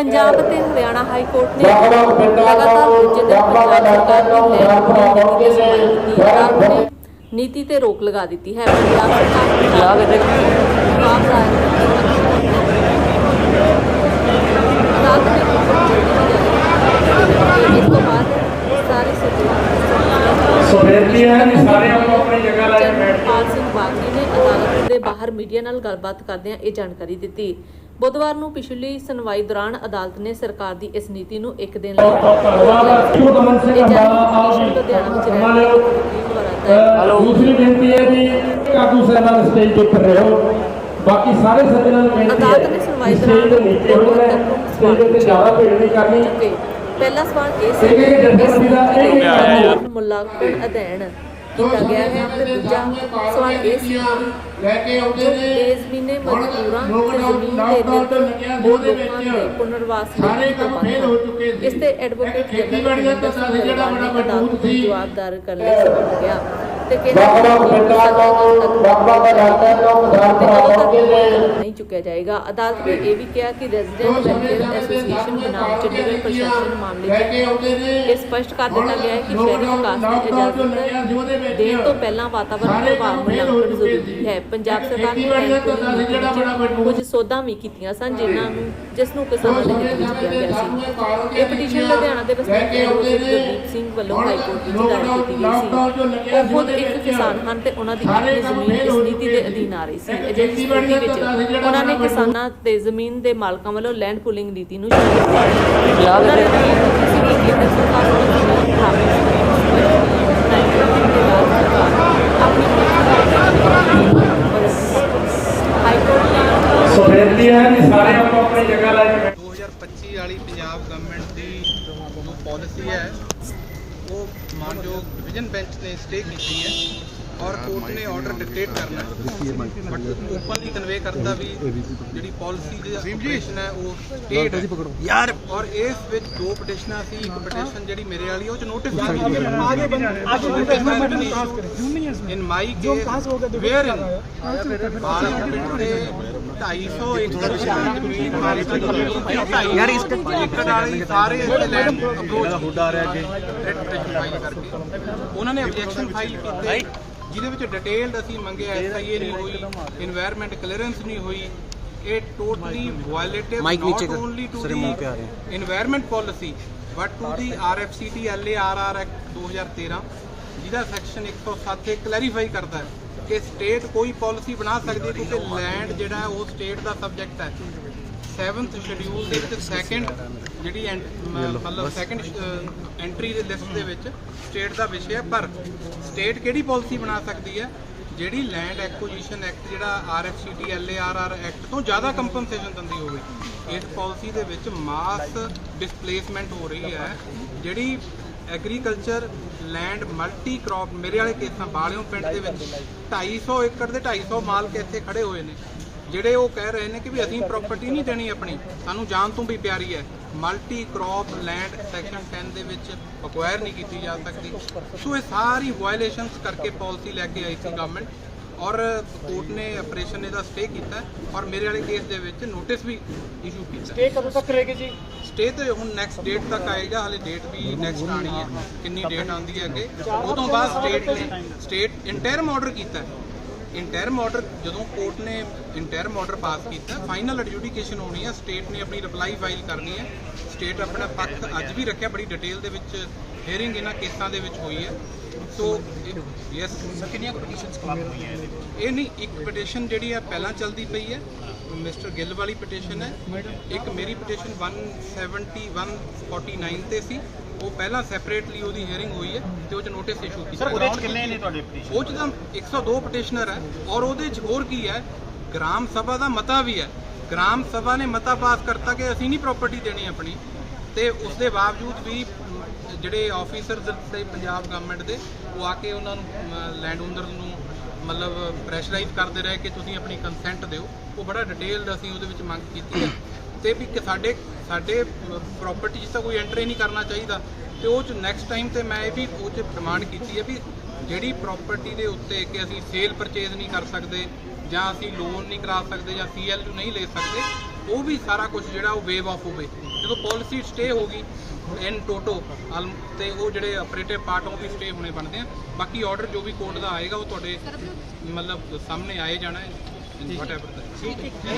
ਪੰਜਾਬ ਤੇ Haryana high court ਨੇ ਲਗਾਤਾਰ ਦੂਜੇ ਦਿਨ ਪੰਜਾਬ ਸਰਕਾਰ ਦੀ ਲੈਂਡ ਪੂਲਿੰਗ ਨੀਤੀ ਤੇ ਸੁਣਵਾਈ ਕੀਤੀ ਅਦਾਲਤ ਨੇ ਨੀਤੀ ਤੇ ਰੋਕ ਲਗਾ ਦਿੱਤੀ ਹੈ। ਪੰਜਾਬ ਸਰਕਾਰ ਨੇ ਇਸ ਤੋਂ ਬਾਅਦ ਸਾਰੇ ਬੇਨਤੀ ਹੈ ਕਿ ਸਾਰੇ ਆਪੋ ਆਪਣੀ ਜਗ੍ਹਾ ਲੈ ਕੇ ਬੈਠ ਪਾਲ ਸਿੰਘ ਬਾਗੀ ਨੇ ਅਦਾਲਤ ਦੇ ਬਾਹਰ ਮੀਡੀਆ ਨਾਲ ਗੱਲਬਾਤ ਕਰਦਿਆਂ ਇਹ ਜਾਣਕਾਰੀ ਦਿੱਤੀ। ਬੁੱਧਵਾਰ ਨੂੰ ਪਿਛਲੀ ਸੁਣਵਾਈ ਦੌਰਾਨ ਅਦਾਲਤ ਨੇ ਸਰਕਾਰ ਦੀ ਇਸ ਨੀਤੀ ਨੂੰ ਇੱਕ ਦਿਨ ਲਈ ਇਹ ਦੂਸਰੀ ਬੇਨਤੀ ਹੈ ਜੀ ਕਾਕੂ ਸਾਹਿਬਾਨ ਸਟੇਜ ਦੇ ਉੱਪਰ ਰਹੋ। ਬਾਕੀ ਸਾਰੇ ਸੱਜਣਾਂ ਨੂੰ ਬੇਨਤੀ ਹੈ ਅਦਾਲਤ ਨੇ ਸੁਣਵਾਈ ਕਿ ਸਟੇਜ ਦੇ ਨੀਚੇ ਹੋ ਗਏ ਸਟੇਜ ਦੇ ਉੱਤੇ ਜ਼ਿਆਦਾ ਭੀੜ ਨਹੀਂ ਕਰਨੀ। ਪਹਿਲਾ ਸਵਾਲ ਇਹ ਸੀ ਇੱਕ ਜਥੇਬੰਦੀ ਦਾ ਕਾਨੂੰਨ ਮੁਲਾਂਕਣ ਅਧਿਐਨ ਕੀਤਾ ਗਿਆ ਹੈ ਤੇ ਦੂਜਾ ਸਵਾਲ ਇਹ ਸੀ ਲੈ ਕੇ ਆਉਂਦੇ ਨੇ। ਇਸ ਮਹੀਨੇ ਮਜ਼ਦੂਰਾਂ ਤੇ ਜ਼ਮੀਨ ਦੇ ਨਿਰਭਰ ਦੋ ਲੋਕਾਂ ਦੇ ਪੁਨਰਵਾਸ ਲਈ ਸਾਰੇ ਕੰਮ ਫੇਲ ਹੋ ਚੁੱਕੇ ਸੀ ਇਸ ਤੇ ਐਡਵੋਕੇਟ ਖੇਤੀਬਾੜੀ ਦਾ ਜਿਹੜਾ ਬੜਾ ਮਜ਼ਬੂਤ ਸੀ। ਜਵਾਬ ਦਾਇਰ ਕਰਨ ਲਈ ਸਬਕ ਗਿਆ ਤੇ ਵੱਖ ਵੱਖ ਪਿੰਡਾਂ ਤੋਂ ਵੱਖ ਵੱਖ ਇਲਾਕਿਆਂ ਤੋਂ ਪਹੁੰਚੇ ਨੇ। ਨਹੀਂ ਚੁੱਕਿਆ ਜਾਏਗਾ। ਅਦਾਲਤ ਨੇ ਇਹ ਵੀ ਕਿਹਾ ਕਿ ਰੈਜ਼ੀਡੈਂਟ ਵੈਲਫੇਅਰ ਐਸੋਸੀਏਸ਼ਨ ਬਨਾਮ ਚੰਡੀਗੜ੍ਹ ਪ੍ਰਸ਼ਾਸਨ ਮਾਮਲੇ ਲੈ 'ਚ ਕੇ ਆਉਂਦੇ ਨੇ ਇਹ ਸਪਸ਼ਟ ਕਰ ਦਿੱਤਾ ਗਿਆ ਹੈ ਕਿ ਸ਼ਹਿਰੀ ਵਿਕਾਸ ਦੀ ਇਜਾਜ਼ਤ ਦੇਣ ਤੋਂ ਪਹਿਲਾਂ ਵਾਤਾਵਰਣ ਪ੍ਰਭਾਵ ਮੁਲਾਂਕਣ ਜ਼ਰੂਰੀ ਹੈ। ਪੰਜਾਬ ਸਰਕਾਰ ਨੇ ਕੁਝ ਸੋਧਾਂ ਵੀ ਕੀਤੀਆਂ ਸਨ ਜਿਨ੍ਹਾਂ ਨੂੰ ਜਿਸ ਨੂੰ ਕਿਸਾਨਾਂ ਦੇ ਹਿੱਤ ਵਿੱਚ ਕਿਹਾ ਗਿਆ ਸੀ। ਇਹ ਪਟੀਸ਼ਨ ਲੁਧਿਆਣਾ ਦੇ ਵਸਨੀਕ ਗੁਰਦੀਪ ਸਿੰਘ ਵੱਲੋਂ ਹਾਈ ਕੋਰਟ ਵਿੱਚ ਦਾਇਰ ਕੀਤੀ ਗਈ ਸੀ। ਉਹ ਖੁਦ ਇੱਕ ਕਿਸਾਨ ਹਨ ਤੇ ਉਹਨਾਂ ਦੀ ਆਪਣੀ ਜ਼ਮੀਨ ਇਸ ਨੀਤੀ ਦੇ ਅਧੀਨ ਆ ਰਹੀ ਸੀ। ਅਜਿਹੀ ਸਥਿਤੀ ਵਿੱਚ ਉਹਨਾਂ ਨੇ ਕਿਸਾਨਾਂ ਤੇ ਜ਼ਮੀਨ ਦੇ ਮਾਲਕਾਂ ਵੱਲੋਂ ਲੈਂਡ ਪੂਲਿੰਗ ਨੀਤੀ ਨੂੰ ਸ਼ੁਰੂ ਕੀਤਾ। ਸੀ ਕਿ ਕੇਂਦਰ ਸਰਕਾਰ ਨੇ ਸੋ ਬੇਨਤੀ ਹੈ ਕਿ ਸਾਰੇ ਆਪੋ ਆਪਣੀ ਜਗ੍ਹਾ ਲੈ ਕੇ 2025 ਵਾਲੀ ਪੰਜਾਬ ਗਵਰਨਮੈਂਟ ਦੀ ਜੋ ਪਾਲਿਸੀ ਹੈ। ਉਹ ਮਾਨਯੋਗ ਡਿਵੀਜ਼ਨ ਬੈਂਚ ਨੇ ਸਟੇ ਕੀਤੀ ਹੈ ਔਰ ਕੋਰਟ ਨੇ ਆਰਡਰ ਡਿਕਟੇਟ ਕਰਨਾ ਹੈ। ਬਟ ਓਪਨਲੀ ਕਨਵੇ ਕਰਤਾ ਵੀ ਜਿਹੜੀ ਪਾਲਿਸੀ ਦੀ ਆਪਰੇਸ਼ਨ ਹੈ ਉਹ ਸਟੇਟ ਹੈ। ਯਾਰ ਔਰ ਇਸ ਵਿੱਚ ਦੋ ਪਟੀਸ਼ਨਾਂ ਸੀ ਇੱਕ ਪਟੀਸ਼ਨ ਜਿਹੜੀ ਮੇਰੇ ਵਾਲੀ ਉਹ ਚ ਨੋਟਿਸ ਆਗੇ in my case where in parliament ਦੇ 250 ਏਕੜ ਜ਼ਮੀਨ ਯਾਰ ਇਸ ਏਕੜ ਵਾਲੀ ਸਾਰੇ ਇਹਦੇ ਲੈਂਡ ਅਪਰੋਚ ਹੁੱਡਾ ਆ ਰਿਹਾ ਅੱਗੇ ਕਰਕੇ। ਉਹਨਾਂ ਨੇ ਆਬਜੈਕਸ਼ਨ ਫਾਈਲ ਕੀਤੇ ਜਿਹਦੇ ਵਿੱਚ ਡਿਟੇਲਡ ਅਸੀਂ ਮੰਗਿਆ ਐਸਆਈਏ ਨਹੀਂ ਹੋਈ এনवायरमेंट ਕਲੀਅਰੈਂਸ ਨਹੀਂ ਹੋਈ। ਇਹ totally violative not only to the environment policy but to the R F C T L A R R act 2013 ਜਿਹਦਾ ਸੈਕਸ਼ਨ 107 ਤੇ ਕਲੈਰੀਫਾਈ ਕਰਦਾ ਹੈ। ਕਿ ਸਟੇਟ ਕੋਈ ਪਾਲਿਸੀ ਬਣਾ ਸਕਦੀ ਕਿਉਂਕਿ ਲੈਂਡ ਜਿਹੜਾ ਉਹ ਸਟੇਟ ਦਾ ਸਬਜੈਕਟ ਹੈ। 7th ਸ਼ਡਿਊਲ ਦੇ ਵਿੱਚ ਸੈਕੰਡ ਜਿਹੜੀ ਮਤਲਬ ਸੈਕੰਡ ਐਂਟਰੀ ਦੇ ਲਿਸਟ ਦੇ ਵਿੱਚ ਸਟੇਟ ਦਾ ਵਿਸ਼ਾ ਹੈ। ਪਰ ਸਟੇਟ ਕਿਹੜੀ ਪਾਲਿਸੀ ਬਣਾ ਸਕਦੀ ਹੈ? ਜਿਹੜੀ ਲੈਂਡ ਐਕੁਜੀਸ਼ਨ ਐਕਟ ਜਿਹੜਾ ਆਰਐਫਸੀਟੀ ਐਲਏਆਰਆਰ ਐਕਟ ਤੋਂ ਜ਼ਿਆਦਾ ਕੰਪਨਸੇਸ਼ਨ ਦਿੰਦੀ ਹੋਵੇ। ਇਸ ਪਾਲਿਸੀ ਦੇ ਵਿੱਚ ਮਾਸ ਡਿਸਪਲੇਸਮੈਂਟ ਹੋ ਰਹੀ ਹੈ। ਜਿਹੜੀ ਐਗਰੀਕਲਚਰ ਲੈਂਡ ਮਲਟੀ ਕ੍ਰੌਪ ਮੇਰੇ ਵਾਲੇ ਕੇਸਾਂ ਬਾਲਿਓ ਪਿੰਡ ਦੇ ਵਿੱਚ 250 ਏਕੜ ਦੇ 250 ਮਾਲਕ ਇੱਥੇ ਖੜੇ ਹੋਏ ਨੇ। ਜਿਹੜੇ ਉਹ ਕਹਿ ਰਹੇ ਨੇ ਕਿ ਵੀ ਅਸੀਂ ਪ੍ਰਾਪਰਟੀ ਨਹੀਂ ਦੇਣੀ ਆਪਣੀ ਸਾਨੂੰ ਜਾਨ ਤੋਂ ਵੀ ਪਿਆਰੀ ਹੈ। ਮਲਟੀ ਕ੍ਰੌਪ ਲੈਂਡ ਸੈਕਸ਼ਨ 10 ਦੇ ਵਿੱਚ ਅਕਵਾਇਰ ਨਹੀਂ ਕੀਤੀ ਜਾ ਸਕਦੀ। ਸੋ ਇਹ ਸਾਰੀ ਵਾਇਲੇਸ਼ਨਸ ਕਰਕੇ ਪਾਲਿਸੀ ਲੈ ਕੇ ਆਈ ਸੀ ਗਵਰਨਮੈਂਟ ਔਰ ਕੋਰਟ ਨੇ ਆਪਰੇਸ਼ਨ ਇਹਦਾ ਸਟੇ ਕੀਤਾ ਔਰ ਮੇਰੇ ਵਾਲੇ ਕੇਸ ਦੇ ਵਿੱਚ ਨੋਟਿਸ ਵੀ ਇਸ਼ੂ ਕੀਤਾ। ਸਟੇ ਕਦੋਂ ਤੱਕ ਰਹੇਗੀ ਜੀ? ਸਟੇ ਤੇ ਹੁਣ ਨੈਕਸਟ ਡੇਟ ਤੱਕ ਆਏਗਾ ਹਲੇ ਡੇਟ ਵੀ ਨੈਕਸਟ ਆਣੀ ਹੈ ਕਿੰਨੀ ਡੇਟ ਆਉਂਦੀ ਹੈ ਅੱਗੇ। ਉਹ ਤੋਂ ਬਾਅਦ ਸਟੇਟ ਨੇ ਸਟੇਟ ਇੰਟਰਮ ਆਰਡਰ ਕੀਤਾ। ਇੰਟਰਮ ਆਰਡਰ ਜਦੋਂ ਕੋਰਟ ਨੇ ਇੰਟਰਮ ਆਰਡਰ ਪਾਸ ਕੀਤਾ ਫਾਈਨਲ ਐਡਜੂਡੀਕੇਸ਼ਨ ਹੋਣੀ ਹੈ ਸਟੇਟ ਨੇ ਆਪਣੀ ਰਿਪਲਾਈ ਫਾਈਲ ਕਰਨੀ ਹੈ। ਸਟੇਟ ਆਪਣਾ ਪੱਖ ਅੱਜ ਵੀ ਰੱਖਿਆ ਬੜੀ ਡਿਟੇਲ ਦੇ ਵਿੱਚ ਹੀਅਰਿੰਗ ਇਹਨਾਂ ਕੇਸਾਂ ਦੇ ਵਿੱਚ ਹੋਈ ਹੈ। ਸੋ ਯੈਸ ਕਿੰਨੀਆਂ ਪਟੀਸ਼ਨਸ ਕਲੀਅਰ ਹੋਈਆਂ ਇਹ ਨਹੀਂ ਇੱਕ ਪਟੀਸ਼ਨ ਜਿਹੜੀ ਹੈ ਪਹਿਲਾਂ ਚੱਲਦੀ ਪਈ ਹੈ। ਮਿਸਟਰ ਗਿੱਲ ਵਾਲੀ ਪਟੀਸ਼ਨ ਹੈ। ਇੱਕ ਮੇਰੀ ਪਟੀਸ਼ਨ 170 149 ਤੇ ਸੀ। ਉਹ ਪਹਿਲਾਂ ਸੈਪਰੇਟਲੀ ਉਹਦੀ ਹੀਅਰਿੰਗ ਹੋਈ ਹੈ ਤੇ ਉਹ ਚ ਨੋਟਿਸ ਇਸ਼ੂ ਕੀਤਾ ਉਹਦੇ ਚ ਕਿੰਨੇ ਨੇ ਤੁਹਾਡੇ ਪਟੀਸ਼ਨ ਉਹ ਚ ਤਾਂ 102 ਪਟੀਸ਼ਨਰ ਹੈ ਔਰ ਉਹਦੇ ਚ ਹੋਰ ਕੀ ਹੈ? ਗ੍ਰਾਮ ਸਭਾ ਦਾ ਮਤਾ ਵੀ ਹੈ। ਗ੍ਰਾਮ ਸਭਾ ਨੇ ਮਤਾ ਪਾਸ ਕਰਤਾ ਕਿ ਅਸੀਂ ਨਹੀਂ ਪ੍ਰਾਪਰਟੀ ਦੇਣੀ ਆਪਣੀ। ਤੇ ਉਸ ਦੇ ਬਾਵਜੂਦ ਵੀ ਜਿਹੜੇ ਆਫੀਸਰਸ ਤੇ ਪੰਜਾਬ ਗਵਰਨਮੈਂਟ ਦੇ, ਉਹ ਆ ਕੇ ਉਹਨਾਂ ਨੂੰ ਲੈਂਡ ਓਨਰ ਨੂੰ ਮਤਲਬ ਪ੍ਰੈਸ਼ਰਾਈਜ਼ ਕਰਦੇ ਰਹੇ ਕਿ ਤੁਸੀਂ ਆਪਣੀ ਕੰਸੈਂਟ ਦਿਓ। ਉਹ ਬੜਾ ਡਿਟੇਲਡ ਅਸੀਂ ਉਹਦੇ ਵਿੱਚ ਮੰਗ ਕੀਤੀ ਹੈ। ਤੇ ਵੀ ਕਿ ਸਾਡੇ ਸਾਡੇ ਪ੍ਰਾਪਰਟੀ 'ਚ ਤਾਂ ਕੋਈ ਐਂਟਰੀ ਨਹੀਂ ਕਰਨਾ ਚਾਹੀਦਾ। ਤੇ ਉਹ ਚ ਨੈਕਸਟ ਟਾਈਮ ਤੇ ਮੈਂ ਇਹ ਵੀ ਉਹ ਚ ਡਿਮਾਂਡ ਕੀਤੀ ਹੈ ਵੀ ਜਿਹੜੀ ਪ੍ਰਾਪਰਟੀ ਦੇ ਉੱਤੇ ਕਿ ਅਸੀਂ ਸੇਲ ਪਰਚੇਜ਼ ਨਹੀਂ ਕਰ ਸਕਦੇ, ਜਾਂ ਅਸੀਂ ਲੋਨ ਨਹੀਂ ਕਰਾ ਸਕਦੇ, ਜਾਂ ਸੀਐਲਯੂ ਨਹੀਂ ਲੈ ਸਕਦੇ, ਉਹ ਵੀ ਸਾਰਾ ਕੁਝ ਜਿਹੜਾ ਉਹ ਵੇਵ ਆਫ ਹੋਵੇ ਜਦੋਂ ਪਾਲਿਸੀ ਸਟੇ ਗਈ ਇਨ ਟੋਟੋ ਤੇ ਉਹ ਜਿਹੜੇ ਆਪਰੇਟਿਵ ਪਾਰਟ ਉਹ ਵੀ ਸਟੇ ਹੋਣੇ ਬਣਦੇ ਆ। ਬਾਕੀ ਆਰਡਰ ਜੋ ਵੀ ਕੋਰਟ ਦਾ ਆਏਗਾ ਉਹ ਤੁਹਾਡੇ ਮਤਲਬ ਸਾਹਮਣੇ ਆਏ ਜਾਣਾ ਹੈ ਵਾਟ ਐਵਰ ਦਾ